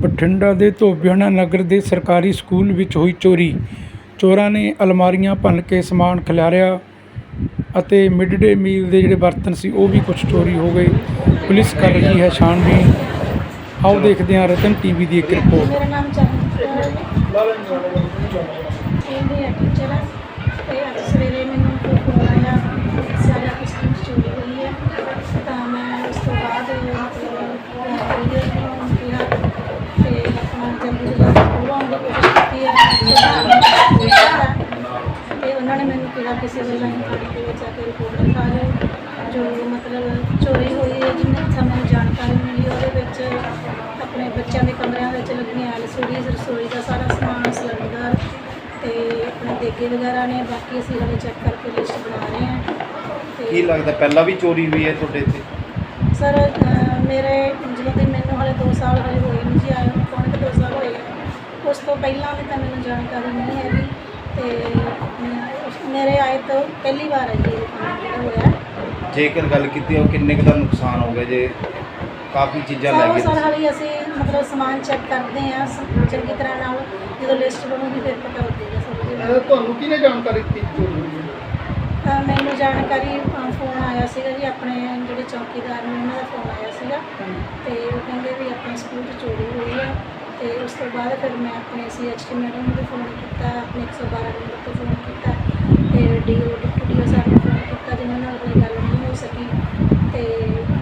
ਬਠਿੰਡਾ ਦੇ ਧੋਬੀਆਣਾ ਨਗਰ ਦੇ ਸਰਕਾਰੀ ਸਕੂਲ ਵਿੱਚ ਹੋਈ ਚੋਰੀ। ਚੋਰਾਂ ਨੇ ਅਲਮਾਰੀਆਂ ਭੰਨ ਕੇ ਸਮਾਨ ਖਿਲਾਰਿਆ ਅਤੇ ਮਿਡ ਡੇ ਮੀਲ ਦੇ ਜਿਹੜੇ ਬਰਤਨ ਸੀ, ਉਹ ਵੀ ਕੁਝ ਚੋਰੀ ਹੋ ਗਏ। ਪੁਲਿਸ ਕਰ ਰਹੀ ਹੈ ਛਾਣਬੀਣ। ਆਓ ਦੇਖਦੇ ਹਾਂ ਰਤਨ ਟੀਵੀ ਦੀ ਇੱਕ ਰਿਪੋਰਟ। ਮੇਰਾ ਨਾਮ ਚਰਨਜੀਤ ਕੌਰ ਟੀਚਰ ਹੈ ਤੇ ਅੱਜ ਸਵੇਰੇ ਮੈਨੂੰ ਫੋਨ ਆਇਆ ਉਹਨਾਂ ਨੇ ਮੈਨੂੰ ਕਿਹਾ ਕਿਸੇ ਵੇਲੇ ਲਾਈਨ ਥਾਣੇ ਦੇ ਵਿੱਚ ਆ ਕੇ ਰਿਪੋਰਟ ਲਿਖਾ ਲਓ ਜੋ ਮਤਲਬ ਚੋਰੀ ਹੋਈ ਹੈ ਜਿੰਨੇ ਸਾਨੂੰ ਜਾਣਕਾਰੀ ਮਿਲੀ ਉਹਦੇ ਵਿੱਚ ਆਪਣੇ ਬੱਚਿਆਂ ਦੇ ਕਮਰਿਆਂ ਵਿੱਚ ਲੱਗੀਆਂ ਐਲਸੀਡੀ ਰਸੋਈ ਦਾ ਸਾਰਾ ਸਮਾਨ ਸਿਲੰਡਰ ਤੇ ਆਪਣੇ ਦੇਗੇ ਵਗੈਰਾ ਨੇ। ਬਾਕੀ ਅਸੀਂ ਹਲੇ ਚੈੱਕ ਕਰਕੇ ਲਿਸਟ ਬਣਾ ਰਹੇ ਹਾਂ। ਕੀ ਤੇ ਲੱਗਦਾ ਪਹਿਲਾਂ ਵੀ ਚੋਰੀ ਹੋਈ ਹੈ ਤੁਹਾਡੇ ਇੱਥੇ? ਸਰ ਅਹ, ਮੇਰੇ ਜਦੋਂ ਦੀ ਮੈਨੂੰ ਹਲੇ 2 ਸਾਲ ਹਲੇ ਹੋਏ ਨਹੀਂ ਜੀ ਆਏ ਨੂੰ। ਪੌਣੇ ਕੁ ਦੋ ਸਾਲ ਹੋਏ ਆ। ਉਸ ਤੋਂ ਪਹਿਲਾਂ ਦੀ ਤਾਂ ਮੈਨੂੰ ਜਾਣਕਾਰੀ ਨਹੀਂ ਹੈਗੀ। ਤੇ ਉਸ- ਮੇਰੇ ਆਏ ਤੋਂ ਪਹਿਲੀ ਵਾਰ ਹੈ ਜੀ ਇਹ ਕੰਮ ਜਿਹੜਾ ਹੋਇਆ ਜੇਕਰ ਗੱਲ ਕੀਤੀ ਉਹ ਕਿੰਨੇ ਕੁ ਦਾ ਨੁਕਸਾਨ ਹੋ ਗਿਆ ਜੇ? ਕਾਫੀ ਚੀਜ਼ਾਂ ਲੈ ਸਾਰਾ ਗਏ ਸਾਰਾ ਤੁਸੀਂ। ਹਾਲੇ ਅਸੀਂ ਮਤਲਬ ਸਮਾਨ ਚੈੱਕ ਕਰਦੇ ਹਾਂ ਸ- ਚੰਗੀ ਤਰ੍ਹਾਂ ਨਾਲ ਜਦੋਂ ਲਿਸਟ ਬਣੂਗੀ ਫਿਰ ਪਤਾ ਲੱਗੇਗਾ ਸਭ ਕੁਝ ਤੁਹਾਨੂੰ ਕਿਹਨੇ ਜਾਣਕਾਰੀ ਦਿੱਤੀ ਚੋਰੀ ਹੋਈ ਹੈ? ਤਾਂ ਮੈਨੂੰ ਜਾਣਕਾਰੀ ਫੋਨ ਆਇਆ ਸੀਗਾ ਜੀ ਆਪਣੇ ਜਿਹੜੇ ਚੌਕੀਦਾਰ ਨੇ ਉਹਨਾਂ ਦਾ ਫੋਨ ਆਇਆ ਸੀਗਾ। ਤੇ ਉਹ ਕਹਿੰਦੇ ਵੀ ਆਪਣੇ ਸਕੂਲ 'ਚ ਚੋਰੀ ਹੋਈ ਹੈ ਤੇ ਉਸ ਤੋਂ ਬਾਅਦ ਫਿਰ ਮੈਂ ਆਪਣੇ ਸੀਐਚਟੀ ਮੈਡਮ ਨੂੰ ਵੀ ਫੋਨ ਕੀਤਾ ਆਪਣੇ 112 ਨੰਬਰ ਤੋਂ ਫੋਨ ਕੀਤਾ ਤੇ ਡੀਓ ਡਿਪਟੀ ਡੀਓ ਸਾਹਿਬ ਨੂੰ ਫੋਨ ਕੀਤਾ ਜਿਨ੍ਹਾਂ ਨਾਲ ਕੋਈ ਗੱਲ ਨਹੀਂ ਹੋ ਸਕੀ ਤੇ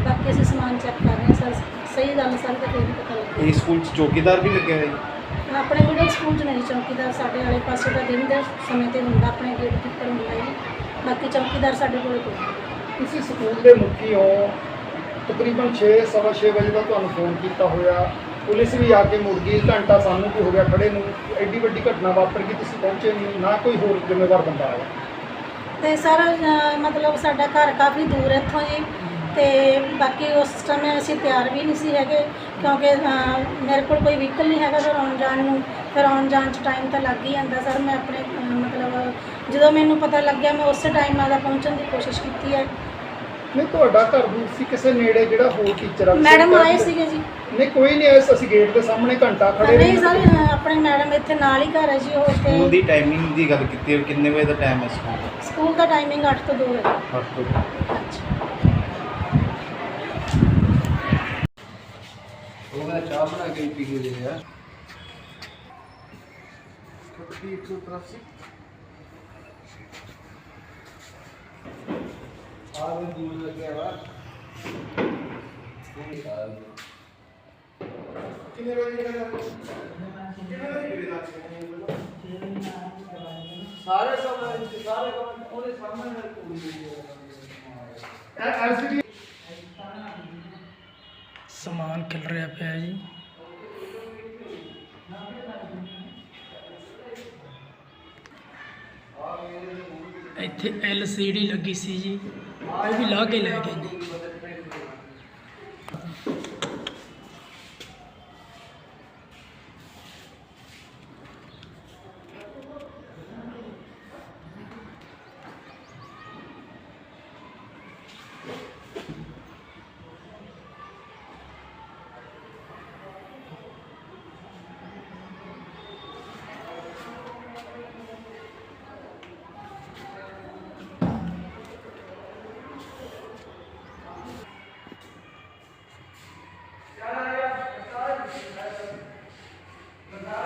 ਬਾਕੀ ਅਸੀਂ ਸਮਾਨ ਚੈੱਕ ਕਰ ਰਹੇ ਹਾਂ ਸਰ ਸਹੀ ਗੱਲ ਸਰ ਤੇ ਫਿਰ ਹੀ ਪਤਾ ਲੱਗੇਗਾ ਇਹ ਸਕੂਲ 'ਚ ਚੌਕੀਦਾਰ ਵੀ ਲੱਗਿਆ ਹੋਇਆ ਜੀ? ਆਪਣੇ ਮਿਡਲ ਸਕੂਲ 'ਚ ਨਹੀਂ ਚੌਕੀਦਾਰ ਸਾਡੇ ਵਾਲੇ ਪਾਸੇ ਦਾ ਦਿਨ ਦੇ ਸਮੇਂ ਤੇ ਹੁੰਦਾ ਆਪਣੇ ਗੇਟ ਕੀਪਰ ਹੁੰਦਾ ਹੈ ਬਾਕੀ ਚੌਕੀਦਾਰ ਸਾਡੇ ਕੋਲ ਕੋਈ ਨਹੀਂ। ਤੁਸੀਂ ਸਕੂਲ ਦੇ ਮੁਖੀ ਹੋ। ਤਕਰੀਬਨ 6 ਸਵਾ ਛੇ ਵਜੇ ਦਾ ਤੁਹਾਨੂੰ ਫੋਨ ਕੀਤਾ ਹੋਇਆ। ਪੁਲਿਸ ਵੀ ਆ ਕੇ ਮੁੜ ਗਈ ਘੰਟਾ ਸਾਨੂੰ ਵੀ ਹੋ ਗਿਆ ਖੜੇ ਨੂੰ ਐਡੀ ਵੱਡੀ ਘਟਨਾ ਵਾਪਰ ਗਈ ਤੁਸੀਂ ਪਹੁੰਚੇ ਨਹੀਂ ਨਾ ਕੋਈ ਹੋਰ ਜ਼ਿੰਮੇਵਾਰ ਬੰਦਾ ਆਇਆ। ਤੇ ਸਰ ਅਹ, ਮਤਲਬ ਸਾਡਾ ਘਰ ਕਾਫੀ ਦੂਰ ਹੈ ਇੱਥੋਂ ਜੀ ਤੇ ਬਾਕੀ ਉਸ ਸਮੇਂ ਅਸੀਂ ਤਿਆਰ ਵੀ ਨਹੀਂ ਸੀ ਹੈਗੇ ਕਿਉਂਕਿ ਅਹ, ਮੇਰੇ ਕੋਲ ਕੋਈ ਵਹੀਕਲ ਨਹੀਂ ਹੈਗਾ ਫਿਰ ਆਉਣ ਜਾਣ ਨੂੰ ਫਿਰ ਆਉਣ ਜਾਣ 'ਚ ਟਾਈਮ ਤਾਂ ਲੱਗ ਹੀ ਜਾਂਦਾ ਸਰ ਮੈਂ ਆਪਣੇ ਅਹ, ਮਤਲਬ ਜਦੋਂ ਮੈਨੂੰ ਪਤਾ ਲੱਗਿਆ ਮੈਂ ਉਸੇ ਟਾਈਮ ਆਦਾ ਪਹੁੰਚਣ ਦੀ ਕੋਸ਼ਿਸ਼ ਕੀਤੀ ਹੈ। ਨਹੀਂ ਤੁਹਾਡਾ ਘਰ ਦੂਰ ਸੀ ਕਿਸੇ ਨੇੜੇ ਜਿਹੜਾ ਹੋਰ ਟੀਚਰ ਆ ਮੈਡਮ ਆਏ ਸੀਗੇ ਜੀ। ਨਹੀਂ ਕੋਈ ਨਹੀਂ ਆਇਆ ਅਸੀਂ ਗੇਟ ਦੇ ਸਾਹਮਣੇ ਘੰਟਾ ਖੜੇ ਨਹੀਂ ਸਰ ਆਪਣੇ ਮੈਡਮ ਇੱਥੇ ਨਾਲ ਹੀ ਘਰ ਹੈ ਜੀ ਉਹ ਤੇ ਸਕੂਲ ਦੀ ਟਾਈਮਿੰਗ ਦੀ ਗੱਲ ਕੀਤੀ ਹੈ ਕਿੰਨੇ ਵਜੇ ਦਾ ਟਾਈਮ ਹੈ ਸਕੂਲ ਦਾ? ਸਕੂਲ ਦਾ ਟਾਈਮਿੰਗ 8 ਤੋਂ 2 ਹੈ ਉਹ ਕਹਿੰਦਾ ਚਾਹ ਬਣਾ ਕੇ ਪੀ ਕੇ ਦੇ ਯਾਰ 183 समान दूर लग गया बात। कितने बजे का कितने बजे का सारे सब सारे पूरी खिल रहा पे जी। इत सी डी लगी सी जी। ਉਹ ਵੀ ਲਾ ਕੇ ਲੈ ਗਏ ਜੀ But